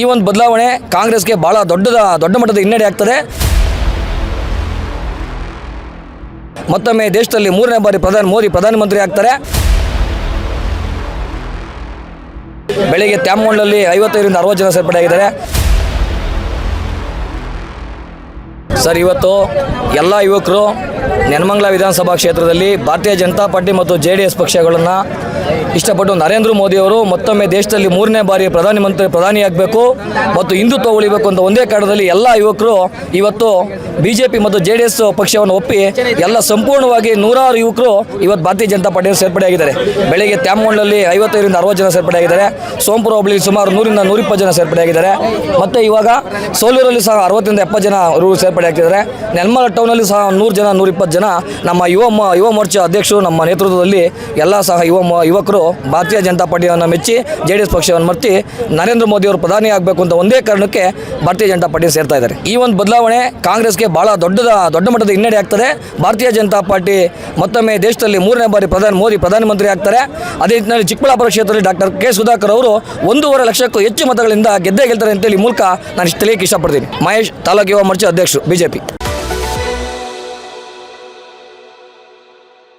ಈ ಒಂದು ಬದಲಾವಣೆ ಕಾಂಗ್ರೆಸ್ಗೆ ಬಹಳ ದೊಡ್ಡದ, ದೊಡ್ಡ ಮಟ್ಟದ ಹಿನ್ನಡೆ ಆಗ್ತದೆ. ಮತ್ತೊಮ್ಮೆ ದೇಶದಲ್ಲಿ ಮೂರನೇ ಬಾರಿ ಪ್ರಧಾನಿ, ಮೋದಿ ಪ್ರಧಾನಮಂತ್ರಿ ಆಗ್ತಾರೆ. ಬೆಳಿಗ್ಗೆ ತ್ಯಾಮಗೊಂಡಲ್ಲಿ ಐವತ್ತೈದರಿಂದ ಅರವತ್ತು ಜನ ಸೇರ್ಪಡೆಯಾಗಿದ್ದಾರೆ ಸರ್, ಇವತ್ತು ಎಲ್ಲ ಯುವಕರು ನೆನಮಂಗಲ ವಿಧಾನಸಭಾ ಕ್ಷೇತ್ರದಲ್ಲಿ ಭಾರತೀಯ ಜನತಾ ಪಾರ್ಟಿ ಮತ್ತು ಜೆ ಡಿ ಎಸ್ ಪಕ್ಷಗಳನ್ನು ಇಷ್ಟಪಟ್ಟು ನರೇಂದ್ರ ಮೋದಿಯವರು ಮತ್ತೊಮ್ಮೆ ದೇಶದಲ್ಲಿ ಮೂರನೇ ಬಾರಿ ಪ್ರಧಾನಮಂತ್ರಿ ಪ್ರಧಾನಿಯಾಗಬೇಕು ಮತ್ತು ಹಿಂದುತ್ವ ಉಳಿಬೇಕು ಅಂತ ಒಂದೇ ಕಾರಣದಲ್ಲಿ ಎಲ್ಲ ಯುವಕರು ಇವತ್ತು ಬಿ ಜೆ ಪಿ ಮತ್ತು ಜೆ ಡಿ ಎಸ್ ಪಕ್ಷವನ್ನು ಒಪ್ಪಿ ಎಲ್ಲ ಸಂಪೂರ್ಣವಾಗಿ ನೂರಾರು ಯುವಕರು ಇವತ್ತು ಭಾರತೀಯ ಜನತಾ ಪಾರ್ಟಿಯಲ್ಲಿ ಸೇರ್ಪಡೆಯಾಗಿದ್ದಾರೆ ಬೆಳಗ್ಗೆ ತ್ಯಾಮಗೊಂಡಲ್ಲಿ ಐವತ್ತೈದರಿಂದ ಅರವತ್ತು ಜನ ಸೇರ್ಪಡೆಯಾಗಿದ್ದಾರೆ ಸೋಂಪುರ ಹೋಬಳಿ ಸುಮಾರು ನೂರಿಂದ ನೂರಿಪ್ಪತ್ತು ಜನ ಸೇರ್ಪಡೆಯಾಗಿದ್ದಾರೆ ಮತ್ತು ಇವಾಗ ಸೋಲೂರಲ್ಲಿ ಸಹ ಅರವತ್ತರಿಂದ ಎಪ್ಪತ್ತು ಜನ ಅವರು ಸೇರ್ಪಡೆ ನೆಲಮಲ ಟೌನಲ್ಲಿ ಸಹ ನೂರು ಜನ, ನೂರಿಪ್ಪತ್ತು ಜನ ನಮ್ಮ ಯುವ ಯುವ ಮೋರ್ಚಾ ಅಧ್ಯಕ್ಷರು ನಮ್ಮ ನೇತೃತ್ವದಲ್ಲಿ ಎಲ್ಲ ಸಹ ಯುವ ಮ- ಭಾರತೀಯ ಜನತಾ ಪಾರ್ಟಿಯನ್ನು ಮೆಚ್ಚಿ ಜೆ ಡಿ ಎಸ್ ಪಕ್ಷವನ್ನು ಮರ್ತಿ ನರೇಂದ್ರ ಮೋದಿ ಅವರು ಪ್ರಧಾನಿ ಆಗಬೇಕು ಅಂತ ಒಂದೇ ಕಾರಣಕ್ಕೆ ಭಾರತೀಯ ಜನತಾ ಪಾರ್ಟಿ ಸೇರ್ತಾ ಇದ್ದಾರೆ. ಈ ಒಂದು ಬದಲಾವಣೆ ಕಾಂಗ್ರೆಸ್ಗೆ ಬಹಳ ದೊಡ್ಡದ, ದೊಡ್ಡ ಮಟ್ಟದ ಹಿನ್ನಡೆ ಆಗ್ತದೆ. ಭಾರತೀಯ ಜನತಾ ಪಾರ್ಟಿ ಮತ್ತೊಮ್ಮೆ ದೇಶದಲ್ಲಿ ಮೂರನೇ ಬಾರಿ ಪ್ರಧಾನಿ ಮೋದಿ ಪ್ರಧಾನಮಂತ್ರಿ ಆಗ್ತಾರೆ. ಅದೇ ನಿಟ್ಟಿನಲ್ಲಿ ಚಿಕ್ಕಬಳ್ಳಾಪುರ ಕ್ಷೇತ್ರದಲ್ಲಿ ಡಾಕ್ಟರ್ ಕೆ ಸುಧಾಕರ್ ಅವರು ಒಂದೂವರೆ ಲಕ್ಷಕ್ಕೂ ಹೆಚ್ಚು ಮತಗಳಿಂದ ಗೆದ್ದೇ ಗೆಲ್ತಾರೆ ಅಂತೇಳಿ ಮೂಲಕ ನಾನು ತಿಳಿಯಕ್ಕೆ ಇಷ್ಟಪಡ್ತೀನಿ. ಮಹೇಶ್, ತಾಲೂಕು ಯುವ ಮೋರ್ಚಾ ಅಧ್ಯಕ್ಷರು, ಬಿಜೆಪಿ.